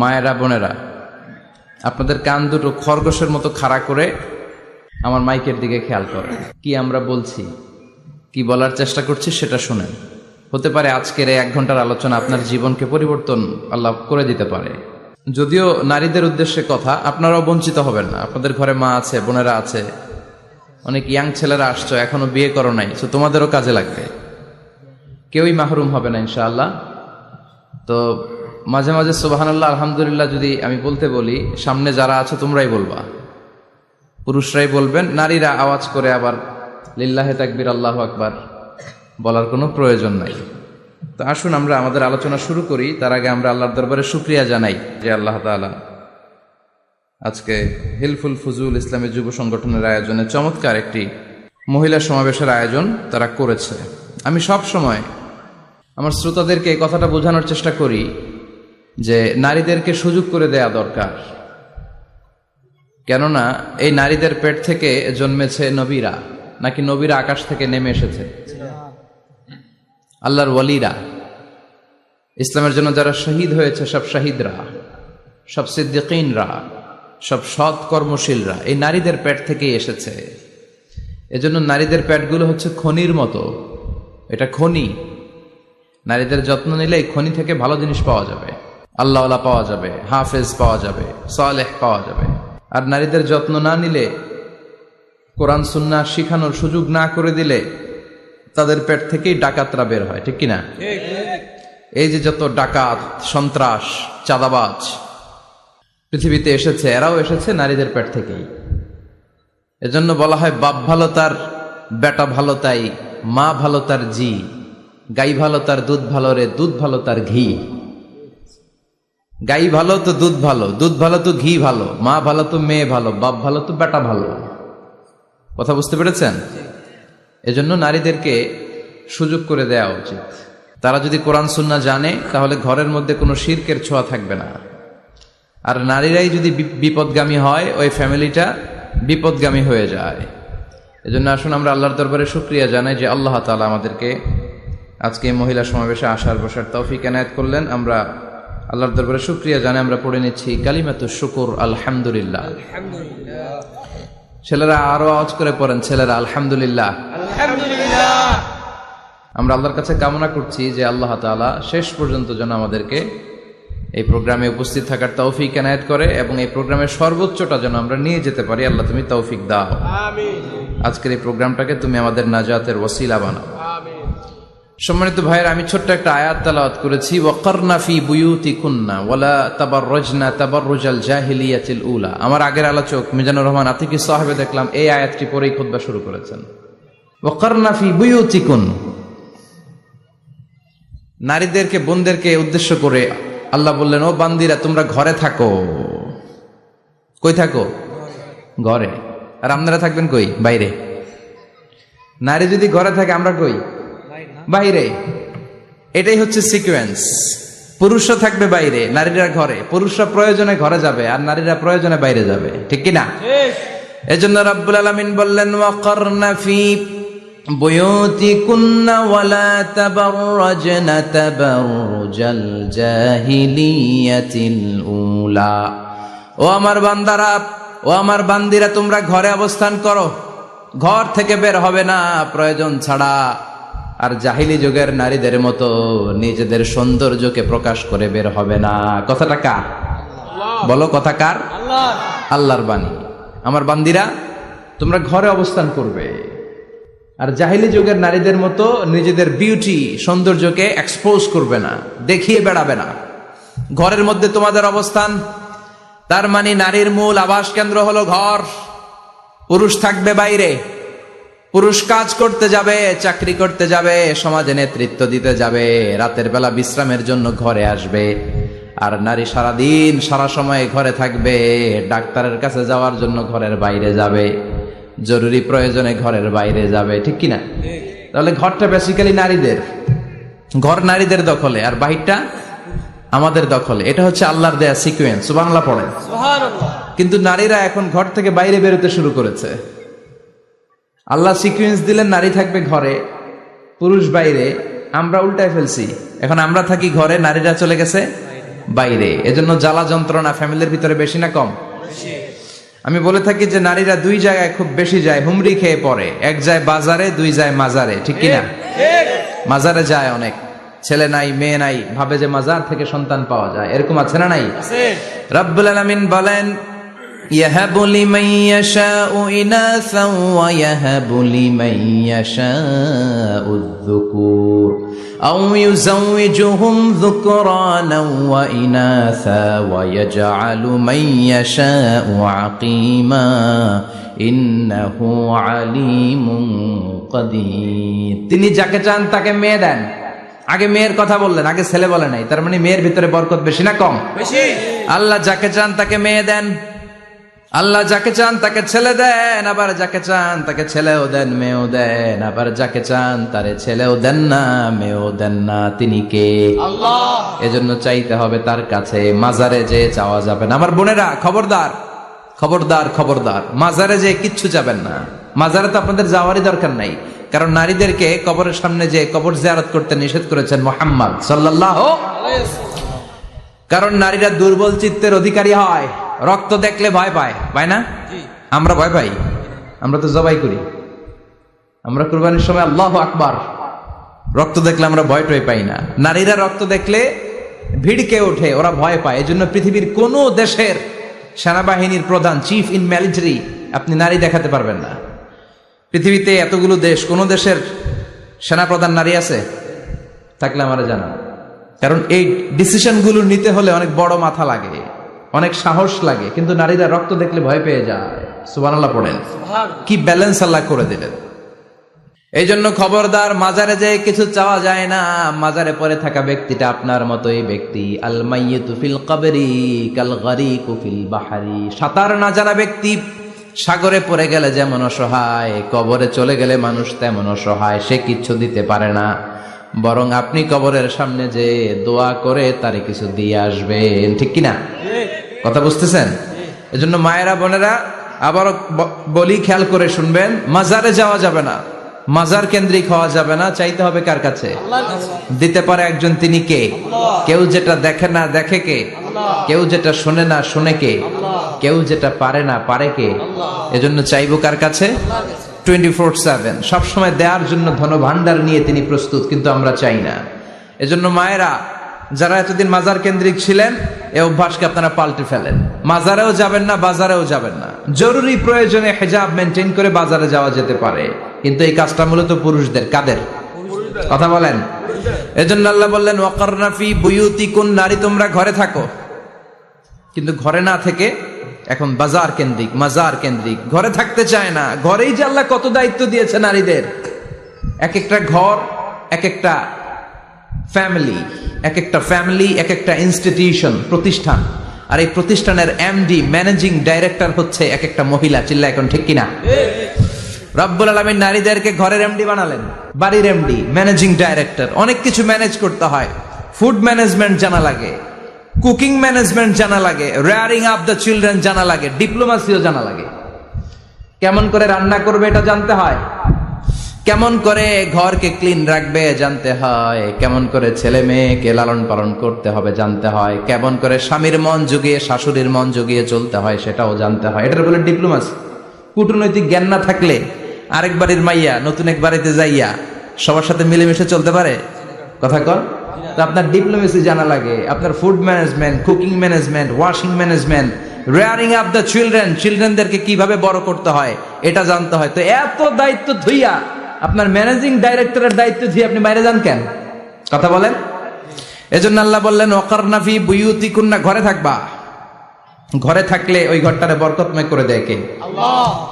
মায়েরা, বোনেরা, আপনাদের কান দুটো খরগোশের মতো খাড়া করে আমার মাইকের দিকে খেয়াল করেন। কি আমরা বলছি? কি বলার চেষ্টা করছি সেটা শুনেন। হতে পারে আজকের এক ঘণ্টার আলোচনা আপনার জীবনকে পরিবর্তন আল্লাহ করে দিতে পারে। যদিও নারীদের উদ্দেশ্যে কথা, আপনারাও বঞ্চিত হবেন না। আপনাদের ঘরে মা আছে, বোনেরা আছে, অনেক ইয়াং ছেলেরা আসছো, এখনও বিয়ে করো নাই, তো তোমাদেরও কাজে লাগবে। কেউই মাহরুম হবে না ইনশাআল্লাহ। তো মাঝে মাঝে সুবাহানাল্লাহ, আলহামদুলিল্লাহ যদি আমি বলতে বলি, সামনে যারা আছে তোমরাই বলবা। পুরুষরাই বলবেন, নারীরা আওয়াজ করে আবার, লিল্লাহে তাকবির, আল্লাহ আকবার। বলার কোনো প্রয়োজন নাই। তো আসুন আমরা আমাদের আলোচনা শুরু করি। তার আগে আমরা আল্লাহর দরবারে শুক্রিয়া জানাই যে আল্লাহ তাআলা আজকে হিলফুল ফুজুল ইসলামী যুব সংগঠনের আয়োজনে চমৎকার একটি মহিলা সমাবেশের আয়োজন তারা করেছে। আমি সব সময় আমার শ্রোতাদেরকে এই কথাটা বোঝানোর চেষ্টা করি যে নারীদেরকে সুযোগ করে দেয়া দরকার। কেননা, এই নারীদের পেট থেকে জন্মেছে নবীরা, নাকি নবীরা আকাশ থেকে নেমে এসেছে? আল্লাহর ওয়ালিরা। ইসলামের জন্য যারা শহীদ হয়েছে, সব শহীদরা, সব সিদ্দিকইনরা সব সৎ কর্মশীলরা, এই নারীদের পেট থেকেই এসেছে। এজন্য নারীদের পেটগুলো হচ্ছে খনির মতো। এটা খনি। নারীদের যত্ন নিলে এই খনি থেকে ভালো জিনিস পাওয়া যাবে। আল্লাহওয়ালা পাওয়া যাবে হাফেজ পাওয়া যাবে সালেহ পাওয়া যাবে। আর নারীদের যত্ন না নিলে কোরআন সুন্না শিখানোর সুযোগ না করে দিলে তাদের পেট থেকেই ডাকাতরা বের হয় ঠিক কিনা? এই যে যত ডাকাত সন্ত্রাস চাঁদাবাজ পৃথিবীতে এসেছে এরাও এসেছে নারীদের পেট থেকেই। এজন্য বলা হয় বাপ ভালো তার বেটা ভালো তাই মা ভালো তার জি গাই ভালো তার দুধ ভালো রে দুধ ভালো তার ঘি। গাই ভালো তো দুধ ভালো দুধ ভালো তো ঘি ভালো, মা ভালো তো মেয়ে ভালো, বাপ ভালো তো বেটা ভালো। কথা বুঝতে পেরেছেন? এজন্য নারীদেরকে সুযোগ করে দেওয়া উচিত। তারা যদি কোরআন সুন্না জানে, তাহলে ঘরের মধ্যে কোনো শির্কের ছোঁয়া থাকবে না। আর নারীরাই যদি বিপদগামী হয়, ওই ফ্যামিলিটা বিপদগামী হয়ে যায়। এজন্য আসুন আমরা আল্লাহর দরবারে শুক্রিয়া জানাই যে আল্লাহ তাআলা আমাদেরকে আজকে মহিলা সমাবেশে আসার বসার তৌফিক এনায়েত করলেন। আমরা আল্লাহর দরবারে শুক্রিয়া জানে আমরা পড়ে নিচ্ছি কালিমাতু শুকুর আলহামদুলিল্লাহ। ছেলেরা আরও আওয়াজ করে পড়েন ছেলেরা আলহামদুলিল্লাহ। আমরা আল্লাহর কাছে কামনা করছি যে আল্লাহ তাআলা শেষ পর্যন্ত যেন আমাদেরকে এই প্রোগ্রামে উপস্থিত থাকার তৌফিক এনায়েত করে এবং এই প্রোগ্রামের সর্বোচ্চটা যেন আমরা নিয়ে যেতে পারি। আল্লাহ তুমি তৌফিক দাও। আজকের এই প্রোগ্রামটাকে তুমি আমাদের নাজাতের ওসিলা বানাও। সম্মানিত ভাইয়ের, আমি ছোট্ট একটা আয়াত তালাওয়াত করেছি, ওয়াকারনা ফি বুয়ুতি কুন্না ওয়ালা তাবাররাজনা তাবাররুজাল জাহিলিয়াতিল উলা। আমার আগের আলোচক মিজানুর রহমান আতিকি সাহেবে দেখলাম এই আয়াতটি পরেই খুতবা শুরু করেছেন। ওয়াকারনা ফি বুয়ুতিকুন। নারীদেরকে, বোনদেরকে উদ্দেশ্য করে আল্লাহ বললেন, ও বান্দিরা, তোমরা ঘরে থাকো। কই থাকো? ঘরে। আর আপনারা থাকবেন কই? বাইরে। নারী যদি ঘরে থাকে, আমরা কই? বাইরে। এটাই হচ্ছে সিকোয়েন্স পুরুষরা থাকবে বাইরে নারীরা ঘরে। পুরুষরা প্রয়োজনে ঘরে যাবে আর নারীরা প্রয়োজনে বাইরে যাবে। ঠিক কি না এজন্য রাব্বুল আলামিন বললেন ওয়াকারনা ফি বুয়ুতিকুন্না ওয়ালা তাবাররাজনা তাবাররুজাল জাহিলিয়াতিল উলা। ও আমার বান্দারা ও আমার বান্দিরা তোমরা ঘরে অবস্থান করো। ঘর থেকে বের হবে না প্রয়োজন ছাড়া। আর জাহিলি যুগের নারীদের মতো নিজেদের সৌন্দর্যকে প্রকাশ করে বের হবে না। কথাটা কার? বলো কথা কার? আল্লাহর। বাণী। আমার বান্দিরা তোমরা ঘরে অবস্থান করবে। আর জাহিলি যুগের নারীদের মতো নিজেদের বিউটি সৌন্দর্যকে এক্সপোজ করবে না দেখিয়ে বেড়াবে না। ঘরের মধ্যে তোমাদের অবস্থান তার মানে নারীর মূল আবাস কেন্দ্র হলো ঘর। পুরুষ থাকবে বাইরে। পুরুষ কাজ করতে যাবে চাকরি করতে যাবে সমাজে নেতৃত্ব দিতে যাবে রাতের বেলা বিশ্রামের জন্য ঘরে আসবে। আর নারী সারাদিন সারা সময় ঘরে থাকবে ডাক্তারের কাছে যাওয়ার জন্য ঘরের বাইরে যাবে জরুরি প্রয়োজনে ঘরের বাইরে যাবে ঠিক কিনা? তাহলে ঘরটা বেসিক্যালি নারীদের। ঘর নারীদের দখলে আর বাহিরটা আমাদের দখলে। এটা হচ্ছে আল্লাহর দেয়া সিকুয়েন্স বাংলা পড়ে। কিন্তু নারীরা এখন ঘর থেকে বাইরে বেরোতে শুরু করেছে। আল্লাহ সিকুয়েন্স দিলেন নারী থাকবে ঘরে পুরুষ বাইরে আমরা উল্টায় ফেলছি। এখন আমরা থাকি ঘরে নারীরা চলে গেছে বাইরে। এজন্য জ্বালা যন্ত্রণা ফ্যামিলির ভিতরে বেশি না কম? আমি বলে থাকি যে নারীরা দুই জায়গায় খুব বেশি যায় হুমড়ি খেয়ে পড়ে। এক যায় বাজারে দুই যায় মাজারে ঠিক কিনা মাজারে যায় অনেক। ছেলে নাই মেয়ে নাই ভাবে যে মাজার থেকে সন্তান পাওয়া যায়। এরকম আছে না নাই? রব্বুল আলামিন বলেন يهب لمن يشاء إناثا ويهب لمن يشاء الذكور أو يزوجهم ذكرانا وإناثا ويجعل من يشاء عقيما إنه عليم قدير তিনি যাকে চান তাকে মেয়ে দেন আগে মেয়ের কথা বললেন আগে ছেলে বলে নাই তার মানে মেয়ের ভিতরে বরকত বেশি না কম বেশি আল্লাহ যাকে চান তাকে মেয়ে দেন আল্লাহ যাকে চান তাকে ছেলে দেন আবার যাকে চান তাকে ছেলেও দেন মেয়েও দেন আবার যাকে চান তারে ছেলেও দেন না মেয়েও দেন না। তিনি কে? এজন্য চাইতে হবে তার কাছে মাজারে যে চাওয়া যাবে না। আমার বোনেরা খবরদার খবরদার খবরদার মাজারে যে কিচ্ছু যাবেন না। মাজারে তো আপনাদের যাওয়ারই দরকার নাই। কারণ নারীদেরকে কবরের সামনে যে কবর জিয়ারত করতে নিষেধ করেছেন মোহাম্মদ সাল্লাহ কারণ নারীরা দুর্বল চিত্তের অধিকারী হয়। রক্ত দেখলে ভয় পায় পায় না? আমরা ভয় পাই। আমরা তো জবাই করি। আমরা কুরবানির সময় আল্লাহ আকবার। রক্ত দেখলে আমরা ভয় টয় পাই না। নারীরা রক্ত দেখলে ভিড়কে ওঠে ওরা ভয় পায়। এজন্য পৃথিবীর কোন দেশের সেনাবাহিনীর প্রধান চিফ ইন মিলিটারি আপনি নারী দেখাতে পারবেন না। পৃথিবীতে এতগুলো দেশ কোন দেশের সেনাপ্রধান নারী আছে? থাকলে আমার জানা কারণ এই ডিসিশনগুলো নিতে হলে অনেক বড় মাথা লাগে। অনেক সাহস লাগে কিন্তু নারীরা রক্ত দেখলে ভয় পেয়ে যায়। সুবহানাল্লাহ পড়েন। কি ব্যালেন্স আল্লাহ করে দিলেন। এই জন্য খবরদার মাজারে যে কিছু চাওয়া যায় না। মাজারে পরে থাকা ব্যক্তিটা আপনার মতোই ব্যক্তি। আল মাইয়িতু ফিল কবরি কাল গারিকু ফিল বাহারি। সাঁতার না জানা ব্যক্তি সাগরে পড়ে গেলে যেমন অসহায় কবরে চলে গেলে মানুষ তেমন অসহায় সে কিচ্ছু দিতে পারে না। বরং আপনি কবরের সামনে যে দোয়া করে তারে কিছু দিয়ে আসবেন। ঠিক কিনা? কথা বুঝতেছেন? এজন্য মায়েরা, বোনেরা, আবারও বলি, খেয়াল করে শুনবেন, মাজারে যাওয়া যাবে না। মাজার কেন্দ্রিক হওয়া যাবে না, চাইতে হবে কার কাছে? দিতে পারে একজন তিনি কে? কেউ যেটা দেখে না, দেখে কে? কেউ যেটা শোনে না, শুনে কে? কেউ যেটা পারে না, পারে কে? এজন্য চাইব কার কাছে? টোয়েন্টি ফোর সেভেন সবসময় দেওয়ার জন্য ধন ভান্ডার নিয়ে তিনি প্রস্তুত, কিন্তু আমরা চাই না। এজন্য মায়েরা যারা এতদিন মাজার কেন্দ্রিক ছিলেন, এ অভ্যাসকে আপনারা পাল্টে ফেলেন। মাজারেও যাবেন না, বাজারেও যাবেন না। জরুরি প্রয়োজনে হেজাব মেনটেন করে বাজারে যাওয়া যেতে পারে। কিন্তু এই কাজটা মূলত পুরুষদের, কাদের? কথা বলেন। এজন্য আল্লাহ বললেন ওয়াকারনাফি বুয়ুতি কোন নারী, তোমরা ঘরে থাকো। কিন্তু ঘরে না থেকে এখন বাজার কেন্দ্রিক, মাজার কেন্দ্রিক। ঘরে থাকতে চায় না। ঘরেই যে আল্লাহ কত দায়িত্ব দিয়েছে নারীদের। এক একটা ঘর, এক একটা ফ্যামিলি এক একটা ফ্যামিলি এক একটা ইনস্টিটিউশন প্রতিষ্ঠান। আর এই প্রতিষ্ঠানের এমডি ম্যানেজিং ডাইরেক্টর হচ্ছে এক একটা মহিলা, চিল্লা এখন ঠিক কিনা? রব্বুল আলমীর নারীদেরকে ঘরের এমডি বানালেন, বাড়ির এমডি ম্যানেজিং ডাইরেক্টর অনেক কিছু ম্যানেজ করতে হয়। ফুড ম্যানেজমেন্ট জানা লাগে কুকিং ম্যানেজমেন্ট জানা লাগে রেয়ারিং আপ দ্য চিলড্রেন জানা লাগে ডিপ্লোমাসিও জানা লাগে। কেমন করে রান্না করবে এটা জানতে হয়? কেমন করে ঘরকে ক্লিন রাখবে জানতে হয়। কেমন করে ছেলে মেয়েকে লালন পালন করতে হবে জানতে হয়। কেমন করে স্বামীর মন জুগিয়ে, শাশুড়ির মন জুগিয়ে চলতে হয় সেটাও জানতে হয়। এটার বলে ডিপ্লোমাসি কূটনৈতিক জ্ঞান না থাকলে আরেক বাড়ির মাইয়া, নতুন এক বাড়িতে যাইয়া সবার সাথে মিলেমিশে চলতে পারে? কথা কর আপনার ডিপ্লোমেসি জানা লাগে। আপনার food management cooking management washing management rearing up the children চিলড্রেনদেরকে কীভাবে বড় করতে হয়, এটা জানতে হয়। তো এত দায়িত্ব ধুইয়া আপনার ম্যানেজিং ডাইরেক্টরের দায়িত্ব দিয়ে আপনি বাইরে যান কেন? কথা বলেন। এজন্য আল্লাহ বললেন অকারনাফি বুয়ুতি কুন্না ঘরে থাকবা। ঘরে থাকলে ওই ঘরটারে বরকতময় করে দেয় কে?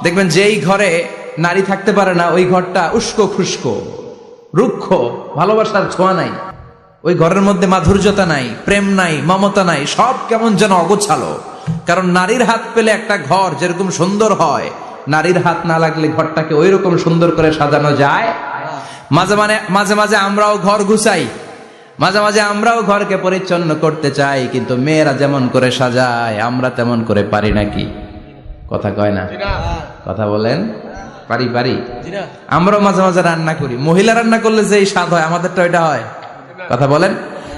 দেখবেন যেই ঘরে নারী থাকতে পারে না ওই ঘরটা উস্কো খুস্কো রুক্ষ ভালোবাসার ছোঁয়া নাই। ওই ঘরের মধ্যে মাধুর্যতা নাই প্রেম নাই মমতা নাই সব কেমন যেন অগোছালো। কারণ নারীর হাত পেলে একটা ঘর যেরকম সুন্দর হয় নারীর হাত না লাগলে ঘরটাকে ওই রকম সুন্দর করে সাজানো যায়? মাঝে মানে মাঝে মাঝে আমরাও ঘর ঘুষাই মাঝে মাঝে আমরাও ঘরকে পরিচ্ছন্ন করতে চাই কিন্তু মেয়েরা যেমন করে সাজায় আমরা তেমন করে পারি নাকি? কথা কয় না? কথা বলেন? পারি পারি। আমরাও মাঝে মাঝে রান্না করি। মহিলা রান্না করলে যেই স্বাদ হয় আমাদেরটা ওইটা হয়। কথা বলেন?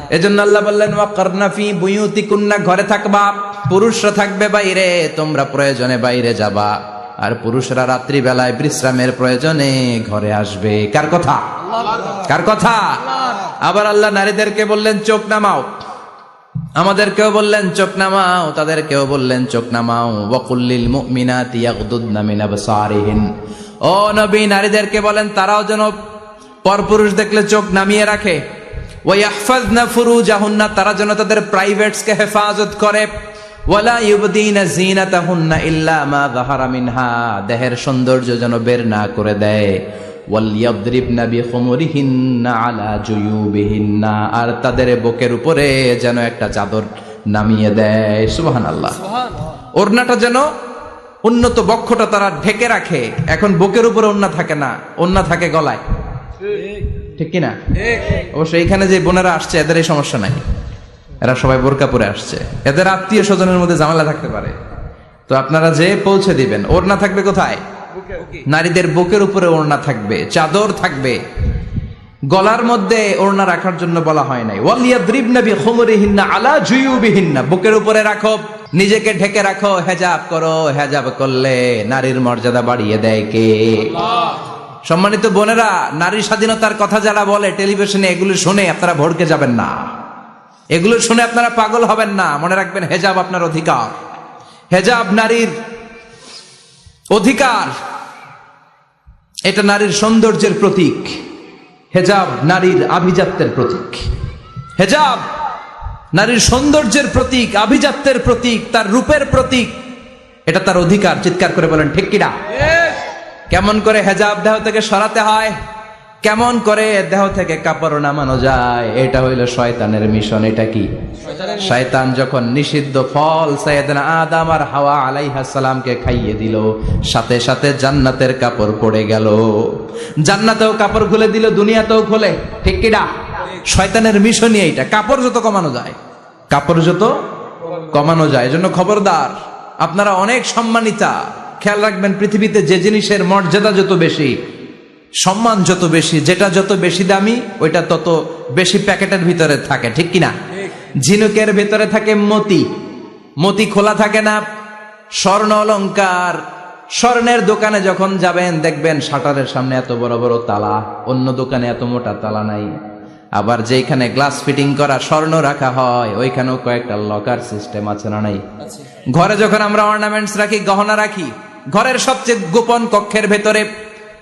এজন্য আল্লাহ বললেন ওয়াকারনা ফি বুয়ুতিকুন্না ঘরে থাকবা পুরুষরা থাকবে বাইরে তোমরা প্রয়োজনে বাইরে যাবা। আর পুরুষরা রাত্রি বেলায় বিশ্রামের প্রয়োজনে ঘরে আসবে। কার কথা? কার কথা? আবার আল্লাহ নারীদেরকে বললেন, চোখ নামাও। আমাদেরকেও বললেন, চোখ নামাও। তাদেরকেও বললেন, চোখ নামাও। ওয়াকুল্লিল মুমিনাতি ইয়াগদুদনা মিন ও নবী, নারীদেরকে বলেন, তারাও যেন পরপুরুষ দেখলে চোখ নামিয়ে রাখে। ওয়াহফাজনা ফুরুজাহুন্না, তারা যেন তাদের প্রাইভেটসকে হেফাজত করে। ওয়ালা ইউবদিনা জিনাতাহুন্না ইল্লা মা যাহারা মিনহা দেহের সৌন্দর্য যেন বের না করে দেয়। ওয়ালিয়াদরিবনা বিখুমুরিহিন্না আলা জুয়ুবিহিন্না আর তাদের বুকের উপরে যেন একটা চাদর নামিয়ে দেয়। সুবহানাল্লাহ। ওড়নাটা যেন উন্নত বক্ষটা তারা ঢেকে রাখে। এখন বুকের উপরে ওড়না থাকে না ওড়না থাকে গলায়। ঠিক। কিনা? অবশ্য এইখানে যে বোনেরা আসছে এদের এই সমস্যা নাই। এরা সবাই বোরকা পরে আসছে। এদের আত্মীয় স্বজনের মধ্যে ঝামেলা থাকতে পারে। তো আপনারা যে পৌঁছে দিবেন, ওড়না থাকবে কোথায়? নারীদের বুকের উপরে ওড়না থাকবে, চাদর থাকবে। গলার মধ্যে ওড়না রাখার জন্য বলা হয় নাই। ওয়ালিয়াদ্রিবনা বিখুমুরিহিন্না আলা জুয়ুবিহিন্না। বুকের উপরে রাখো, নিজেকে ঢেকে রাখো, হেজাব করো, হেজাব করলে নারীর মর্যাদা বাড়িয়ে দেয় কে? সম্মানিত বোনেরা, নারী স্বাধীনতার কথা যারা বলে, টেলিভিশনে এগুলো শুনে আপনারা ভড়কে যাবেন না। এগুলো শুনে আপনারা পাগল হবেন না। মনে রাখবেন হেজাব আপনার অধিকার। হেজাব নারীর অধিকার। এটা নারীর সৌন্দর্যের প্রতীক। হেজাব নারীর আভিজাত্যের প্রতীক। হেজাব নারীর সৌন্দর্যের প্রতীক আভিজাত্যের প্রতীক তার রূপের প্রতীক। এটা তার অধিকার। চিৎকার করে বলেন ঠিক কিনা কেমন করে হেজাব দেহ থেকে সরাতে হয়? কেমন করে দেহ থেকে কাপড় নামানো যায়? এটা হইল শয়তানের মিশন এটা কি? শয়তান যখন নিষিদ্ধ ফল সৈয়দনা আদম আর হাওয়া আলাইহা সালামকে খাইয়ে দিল সাথে সাথে জান্নাতের কাপড় পড়ে গেল। জান্নাতেও কাপড় খুলে দিল দুনিয়াতেও খুলে। ঠিক কিনা শয়তানের মিশনই এইটা কাপড় যত কমানো যায়। কাপড় যত কমানো যায় এজন্য খবরদার আপনারা অনেক সম্মানিতা। খেয়াল রাখবেন পৃথিবীতে যে জিনিসের মর্যাদা যত বেশি সম্মান যত বেশি যেটা যত বেশি দামি ওইটা তত বেশি প্যাকেটের ভিতরে থাকে ঠিক কিনা? ঝিনুকের ভিতরে থাকে মতি। মতি খোলা থাকে না স্বর্ণ অলঙ্কার। স্বর্ণের দোকানে যখন যাবেন দেখবেন শাটারের সামনে এত বড় বড় তালা অন্য দোকানে এত মোটা তালা নাই। আবার যেখানে গ্লাস ফিটিং করা স্বর্ণ রাখা হয় ওইখানেও কয়েকটা লকার সিস্টেম আছে না নাই? ঘরে যখন আমরা অর্নামেন্টস রাখি গহনা রাখি ঘরের সবচেয়ে গোপন কক্ষের ভেতরে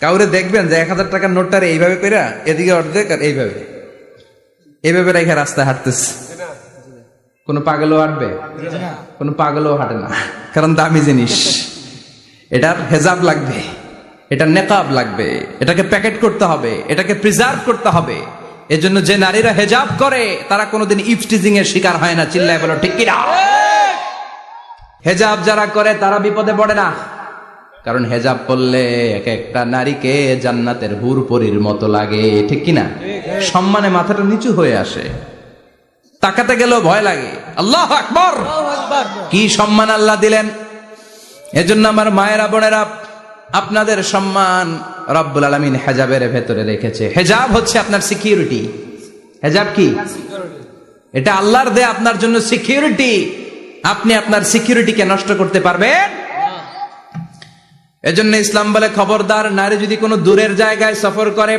কাউরে দেখবেন যে এক হাজার টাকার নোটটারে এইভাবে কইরা এদিকে অর্ধেক আর এইভাবে। এইভাবে রেখে রাস্তায় হাঁটতেছে। কোনো পাগলও হাঁটবে? কোনো পাগলও হাঁটে না। কারণ দামি জিনিস। এটার হেজাব লাগবে। এটার নেকাব লাগবে। এটাকে প্যাকেট করতে হবে। এটাকে প্রিজার্ভ করতে হবে। এজন্য যে নারীরা হেজাব করে তারা কোনোদিন ইফটিজিং এর শিকার হয় না। চিল্লায় বলো ঠিক কিনা? হেজাব যারা করে তারা বিপদে পড়ে না। কারণ হেজাব পরলে এক একটা নারীকে জান্নাতের হুরপরির মতো লাগে ঠিক কিনা? সম্মানে মাথাটা নিচু হয়ে আসে। তাকাতে গেলেও ভয় লাগে। আল্লাহ আকবর! কি সম্মান আল্লাহ দিলেন? এজন্য আমার মায়েরা বোনেরা আপনাদের সম্মান রব্বুল আলমিন হেজাবের ভেতরে রেখেছে। হেজাব হচ্ছে আপনার সিকিউরিটি হেজাব কি? এটা আল্লাহর দে আপনার জন্য সিকিউরিটি আপনি আপনার সিকিউরিটিকে নষ্ট করতে পারবেন? এজন্য ইসলাম বলে, খবরদার নারী যদি কোনো দূরের জায়গায় সফর করে,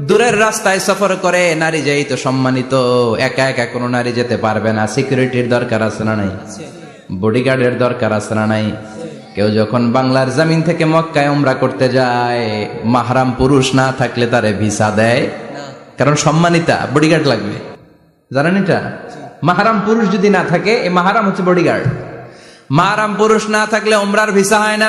দূরের রাস্তায় সফর করে, নারী যেই তো সম্মানিত, একা একা কোনো নারী যেতে পারবে না। সিকিউরিটির দরকার আছে না নাই? বডিগার্ডের দরকার আছে না নাই? কেউ যখন বাংলার জামিন থেকে মক্কায় উমরা করতে যায়, মাহরাম পুরুষ না থাকলে তারে ভিসা দেয়? কারণ সম্মানিতা বডিগার্ড লাগবে। জানেন এটা? মাহারাম পুরুষ যদি না থাকে এই মাহারাম হচ্ছে বডিগার্ড মাহারাম পুরুষ না থাকলে উমরার ভিসা হয় না।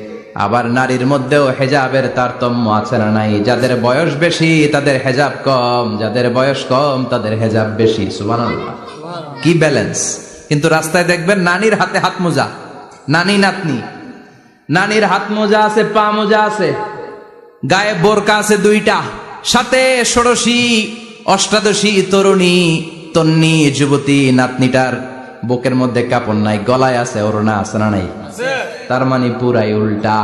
আবার নারীর মধ্যেও হেজাবের তারতম্য আছে না নাই? যাদের বয়স বেশি তাদের হেজাব কম। যাদের বয়স কম তাদের হেজাব বেশি। সুবহানাল্লাহ। কি ব্যালেন্স কিন্তু রাস্তায় দেখবেন নানির হাতে হাত মোজা। নানি নাতনি। নানির হাত মোজা আছে পা মোজা আছে। গায়ে বোরকা আছে দুইটা। সাথে ষোড়শী অষ্টাদশী তরুণী তন্নি যুবতী নাতনিটার বুকের মধ্যে কাপড় নাই গলায় আছে ওড়না আছে না নাই? তার মানে পুরাই উল্টা।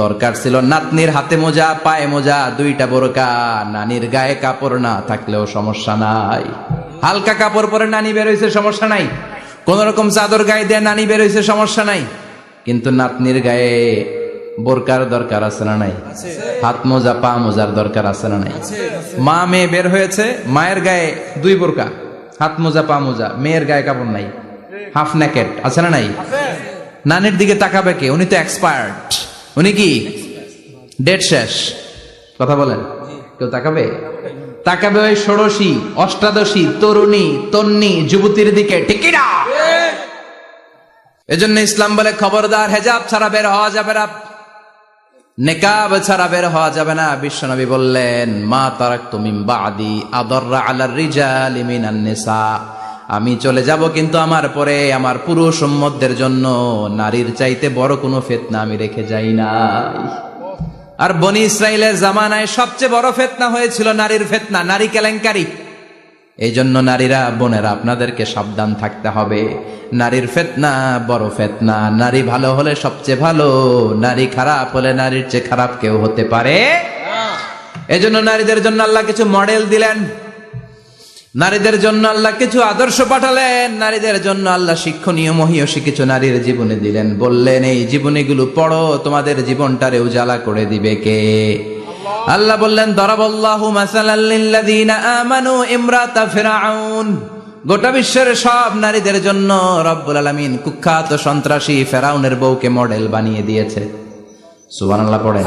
দরকার ছিল নাতনির হাতে মোজা পায়ে মোজা দুইটা বোরকা। নানির গায়ে কাপড় না থাকলেও সমস্যা নাই। হালকা কাপড় পরে নানি বেরোইছে সমস্যা নাই। কোন রকম চাদর গায়ে দিয়ে নানি বেরোইছে সমস্যা নাই। কিন্তু নাতনির গায়ে বোরকার দরকার আছে না নাই? হাত মোজা পা মোজার দরকার আছে না নাই? মা মেয়ে বের হয়েছে মায়ের গায়ে দুই বোরকা। হাত মোজা পা মোজা মেয়ের গায়ে কাপড় নাই। হাফ নেকেট আছে না নাই? নানির দিকে তাকাবে কে? উনি তো এক্সপার্ট উনি কি? ডেট শেষ। কথা বলেন। কেউ তাকাবে? তাকাবে ওই ষোড়শী, অষ্টাদশী, তরুণী, তন্নি, যুবতীর দিকে। টিকিরা এজন্য ইসলাম বলে খবরদার, হেজাব ছাড়া বের হওয়া যাবে না। নেকাব ছাড়া বের হওয়া যাবে না। বিশ্বনবী বললেন, মা তারাক তুমি বাদি আদররা আলার রিজাল মিনান নিসা। আমি চলে যাব কিন্তু আমার পরে আমার পুরুষ উম্মতদের জন্য। নারীর চাইতে বড় কোনো ফেতনা আমি রেখে যাই নাই। আর বনি ইসরায়েলের জামানায় সবচেয়ে বড় ফেতনা হয়েছিল নারীর ফেতনা নারী কেলেঙ্কারি। এই জন্য নারীরা বোনেরা আপনাদেরকে সাবধান থাকতে হবে। নারীর ফেতনা বড় ফেতনা। নারী ভালো হলে সবচেয়ে ভালো নারী খারাপ হলে নারীর চেয়ে খারাপ কেউ হতে পারে? এজন্য নারীদের জন্য আল্লাহ কিছু মডেল দিলেন। নারীদের জন্য আল্লাহ কিছু আদর্শ পাঠালেন, নারীদের জন্য আল্লাহ শিক্ষণীয়, মহিয়সী কিছু নারীর জীবনে দিলেন। বললেন, এই জীবনীগুলো পড়ো, তোমাদের জীবনটারে উজালা করে দিবে কে? আল্লাহ বললেন, দরাবল্লাহু আমানু ইমরাতা গোটা বিশ্বের সব নারীদের জন্য রব্বুল আলামিন কুখ্যাত সন্ত্রাসী ফেরাউনের বউকে মডেল বানিয়ে দিয়েছে। সুবহানাল্লাহ পড়েন।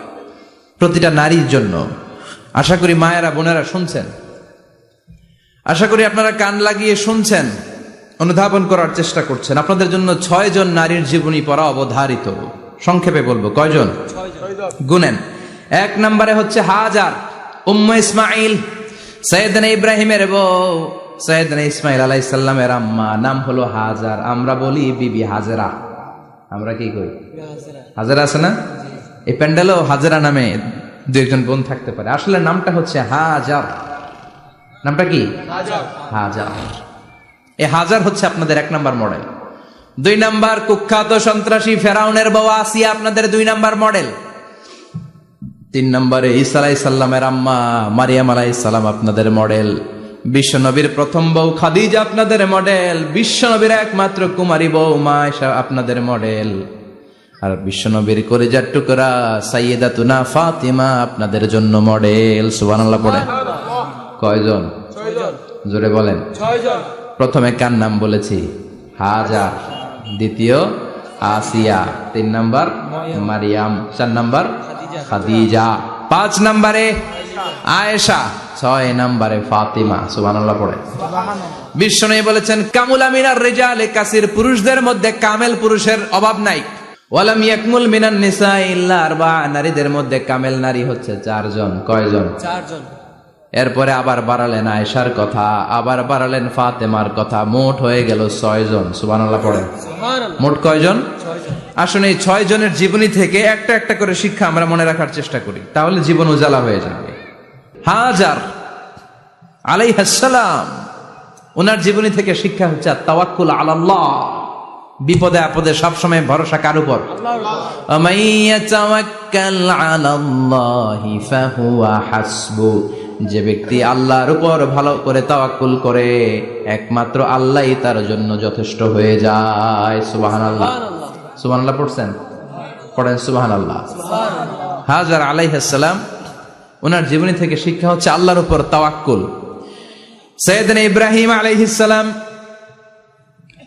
প্রতিটা নারীর জন্য। আশা করি মায়েরা, বোনেরা শুনছেন। আশা করি আপনারা কান লাগিয়ে শুনছেন, অনুধাবন করার চেষ্টা করছেন। আপনাদের জন্য ছয়জন নারীর জীবনী পড়া অবধারিত। সংক্ষেপে বলব, কয়জন? গুনেন। এক নম্বরে হচ্ছে হাজার, উম্ম ইসমাইল সৈয়দনা ইব্রাহিমের বউ। সৈয়দনা ইসমাইল আলাইসাল্লামের আম্মা, নাম হলো হাজার। আমরা বলি বিবি হাজরা। আমরা কি করি? হাজারা আছে না? এই প্যান্ডেলও হাজারা নামে দু একজন বোন থাকতে পারে। আসলে নামটা হচ্ছে হাজার। নামটা কি? হাজার। এই হাজার হচ্ছে আপনাদের এক নাম্বার মডেল। দুই নাম্বার কুখ্যাত সন্ত্রাসী ফেরাউনের বউ আসিয়া আপনাদের দুই নাম্বার মডেল। তিন নম্বরে ঈসা আলাই সাল্লামের আম্মা মারিয়াম আলাই সাল্লাম আপনাদের মডেল। বিশ্বনবীর প্রথম বউ খাদিজা আপনাদের মডেল। বিশ্বনবীর একমাত্র কুমারী বউ মা আপনাদের মডেল। আর বিশ্বনবীর কলিজার টুকরা সাইয়েদা তুনা ফাতিমা আপনাদের জন্য মডেল সুবহানাল্লাহ পড়ে। কয়জন? জোরে বলেন। প্রথমে কার নাম বলেছি? হাজার দ্বিতীয় আসিয়া। তিন নাম্বার মারিয়াম। চার নাম্বার খাদিজা। পাঁচ নাম্বারে আয়েশা। ছয় নাম্বারে ফাতিমা। সুবহানাল্লাহ পড়ে। বিশ্বনবী বলেছেন কামুল আমিনার রেজালে কাসির পুরুষদের মধ্যে কামেল পুরুষের অভাব নাই। ওয়ালাম ইয়াকমুল মিনান নিসা ইল্লা আরবা নারীদের মধ্যে কামেল নারী হচ্ছে চারজন কয়জন? চারজন। এরপরে আবার বাড়ালেন আয়েশার কথা আবার বাড়ালেন ফাতেমার কথা মোট হয়ে গেল ছয়জন সুবহানাল্লাহ পড়ে মোট কয়জন? আসলে এই ছয় জনের জীবনী থেকে একটা একটা করে শিক্ষা আমরা মনে রাখার চেষ্টা করি তাহলে জীবন উজালা হয়ে যাবে। হাজার আলাই আলাইহাসালাম ওনার জীবনী থেকে শিক্ষা হচ্ছে তাওয়াক্কুল আলাল্লাহ। বিপদে আপদে সবসময় ভরসা কার উপর? যে ব্যক্তি আল্লাহর উপর ভালো করে তাওয়াক্কুল করে একমাত্র আল্লাহই তার জন্য যথেষ্ট হয়ে যায়। সুবাহান আল্লাহ সুবাহ আল্লাহ পড়ছেন? পড়েন সুবাহান আল্লাহ হাজার আলাইহাসালাম ওনার জীবনী থেকে শিক্ষা হচ্ছে আল্লাহর উপর তাওয়াক্কুল। সৈয়দিন ইব্রাহিম আলাইহিসালাম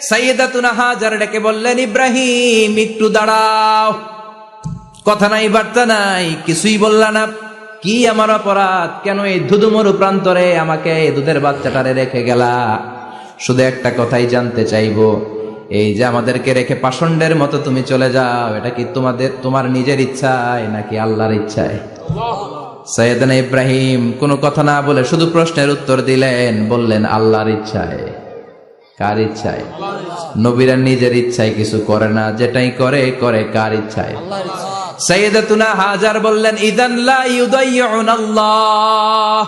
সাইয়েদাতুনা হাজার ডেকে বললেন ইব্রাহিম একটু দাঁড়াও। কথা নাই বার্তা নাই কিছুই বললা না। কি আমার অপরাধ? কেন এই ধুধুমরু প্রান্তরে আমাকে দুধের বাচ্চাটারে রেখে গেলা? শুধু একটা কথাই জানতে চাইব। এই যে আমাদেরকে রেখে পাষণ্ডের মতো তুমি চলে যাও এটা কি তোমাদের তোমার নিজের ইচ্ছায় নাকি আল্লাহর ইচ্ছায়? সৈয়দনা ইব্রাহিম কোনো কথা না বলে শুধু প্রশ্নের উত্তর দিলেন বললেন আল্লাহর ইচ্ছায়। কার ইচ্ছায়? নবীরা নিজের ইচ্ছায় কিছু করে না যেটাই করে করে কার ইচ্ছায়? সাইয়েদাতুনা হাজার বললেন ইদান লা ইউদাইয়ুন আল্লাহ।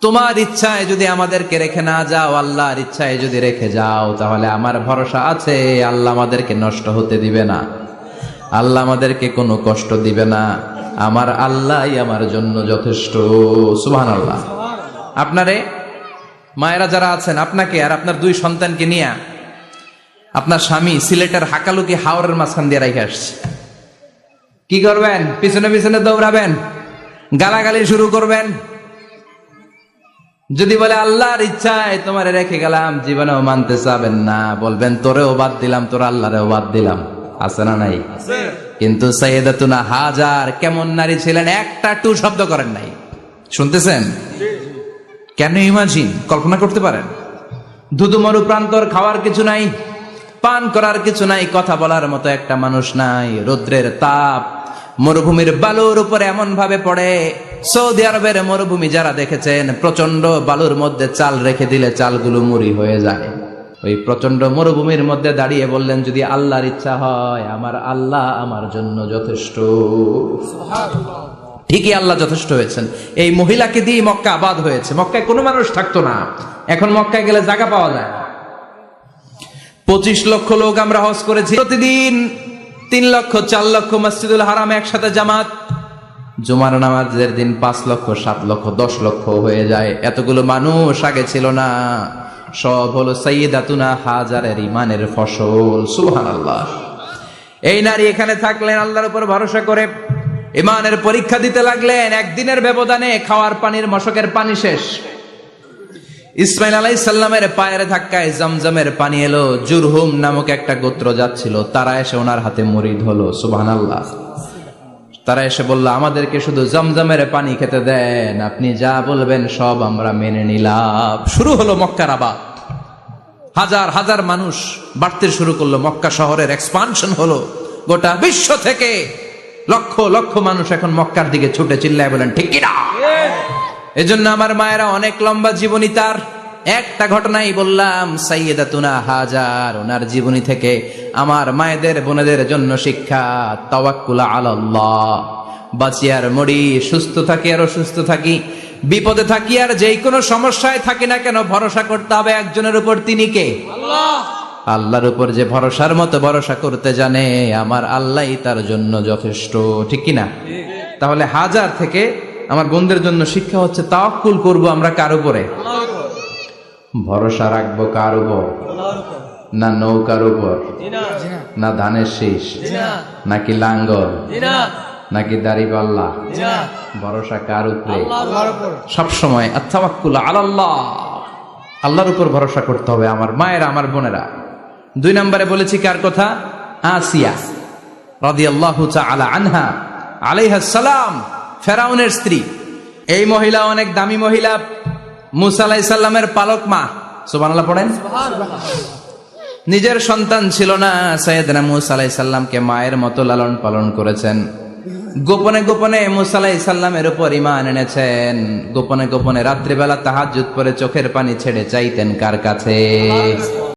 তোমার ইচ্ছায় যদি আমাদেরকে রেখে না যাও আল্লাহর ইচ্ছায় যদি রেখে যাও তাহলে আমার ভরসা আছে আল্লাহ আমাদেরকে নষ্ট হতে দিবে না। আল্লাহ আমাদেরকে কোনো কষ্ট দিবে না। আমার আল্লাহই আমার জন্য যথেষ্ট। সুবহান আল্লাহ আপনারে মায়েরা যারা আছেন আপনাকে আর আপনার দুই সন্তানকে নিয়ে আপনার স্বামী সিলেটের হাকালুকি হাওড়ের মাঝখান দিয়ে রেখে আসছে। কি করবেন? পিছনে পিছনে দৌড়াবেন? গালাগালি শুরু করবেন? যদি বলে আল্লাহর ইচ্ছায় তোমারে রেখে গেলাম জীবনেও মানতে চাবেন না। বলবেন তোরেও বাদ দিলাম তোর আল্লাহরেও বাদ দিলাম। আছে না নাই? কিন্তু সৈয়দাতুনা হাজার কেমন নারী ছিলেন একটা টু শব্দ করেন নাই। শুনতেছেন? কেন ইমাজিন কল্পনা করতে পারেন। ধুধুমরু প্রান্তর খাওয়ার কিছু নাই, পান করার কিছু নাই, কথা বলার মতো একটা মানুষ নাই, রৌদ্রের তাপ মরুভূমির বালুর উপরে এমন ভাবে পড়ে। সৌদি আরবের মরুভূমি যারা দেখেছেন প্রচণ্ড বালুর মধ্যে চাল রেখে দিলে চালগুলো মুড়ি হয়ে যায়। ওই প্রচণ্ড মরুভূমির মধ্যে দাঁড়িয়ে বললেন, যদি আল্লাহর ইচ্ছা হয়, আমার আল্লাহ আমার জন্য যথেষ্ট। ঠিকই আল্লাহ যথেষ্ট হয়েছেন। এই মহিলাকে দিয়ে মক্কা আবাদ হয়েছে। মক্কায় কোনো মানুষ থাকতো না। এখন মক্কায় গেলে জায়গা পাওয়া যায় পঁচিশ লক্ষ লোক আমরা হজ করেছি। প্রতিদিন তিন লক্ষ, চার লক্ষ মসজিদুল হারাম একসাথে জামাত। জুমার নামাজের দিন পাঁচ লক্ষ, সাত লক্ষ, দশ লক্ষ হয়ে যায়। এতগুলো মানুষ আগে ছিল না। সব হলো সৈয়দাতুনা হাজারের ইমানের ফসল। সুহান আল্লাহ এই নারী এখানে থাকলেন আল্লাহর উপর ভরসা করে ইমানের পরীক্ষা দিতে লাগলেন, একদিনের ব্যবধানে খাওয়ার পানির মশকের পানি শেষ। ইসমাইল আলাই সাল্লামের পায়ের ধাক্কায় জমজমের পানি এলো, জুরহুম নামক একটা গোত্র যাচ্ছিল। তারা এসে ওনার হাতে মরিদ হলো সুবহান আল্লাহ তারা এসে বলল, আমাদেরকে শুধু জমজমের পানি খেতে দেন, আপনি যা বলবেন সব আমরা মেনে নিলাম। শুরু হলো মক্কার আবাদ। হাজার হাজার মানুষ বাড়তে শুরু করল, মক্কা শহরের এক্সপানশন হলো। গোটা বিশ্ব থেকে লক্ষ লক্ষ মানুষ এখন মক্কার দিকে ছুটে চিল্লায় বলেন ঠিক কিনা এজন্য আমার মায়েরা অনেক লম্বা জীবনী তার। একটা ঘটনাই বললাম সাইয়েদা তুনা হাজার ওনার জীবনী থেকে আমার মায়েদের বোনেদের জন্য শিক্ষা তাওয়াক্কুলা আলাল্লাহ। বাঁচি আর মরি সুস্থ থাকি আর অসুস্থ থাকি বিপদে থাকি আর যেই কোনো সমস্যায় থাকি না কেন ভরসা করতে হবে একজনের উপর তিনি কে? আল্লাহর উপর যে ভরসার মতো ভরসা করতে জানে, আমার আল্লাহই তার জন্য যথেষ্ট, ঠিক কিনা? তাহলে হাজার থেকে আমার বোনদের জন্য শিক্ষা হচ্ছে, তাওয়াক্কুল করব আমরা কার উপরে? ভরসা রাখব কার উপর? না নৌকার উপর? না ধানের শীষ? নাকি লাঙ্গল? নাকি দাড়ি পাল্লা ভরসা কার উপরে? সব সময় আত্মাওয়াক্কুল আলাল্লাহ। আল্লাহর উপর ভরসা করতে হবে আমার মায়েরা, আমার বোনেরা। দুই নম্বরে বলেছি কার কথা? আসিয়া রাদিয়াল্লাহু তাআলা আনহা আলাইহাস সালাম ফেরাউনের স্ত্রী। এই মহিলা অনেক দামি মহিলা মুসা আলাইহিস সালামের পালক মা। সুবহানাল্লাহ পড়েন? নিজের সন্তান ছিল না সৈয়দনা মুসা আলাইহিস সালামকে মায়ের মতো লালন পালন করেছেন। গোপনে গোপনে মুসা আলাইহিস সালামের উপর ইমান এনেছেন। গোপনে গোপনে রাত্রিবেলা তাহাজ্জুদ পরে চোখের পানি ছেড়ে চাইতেন কার কাছে?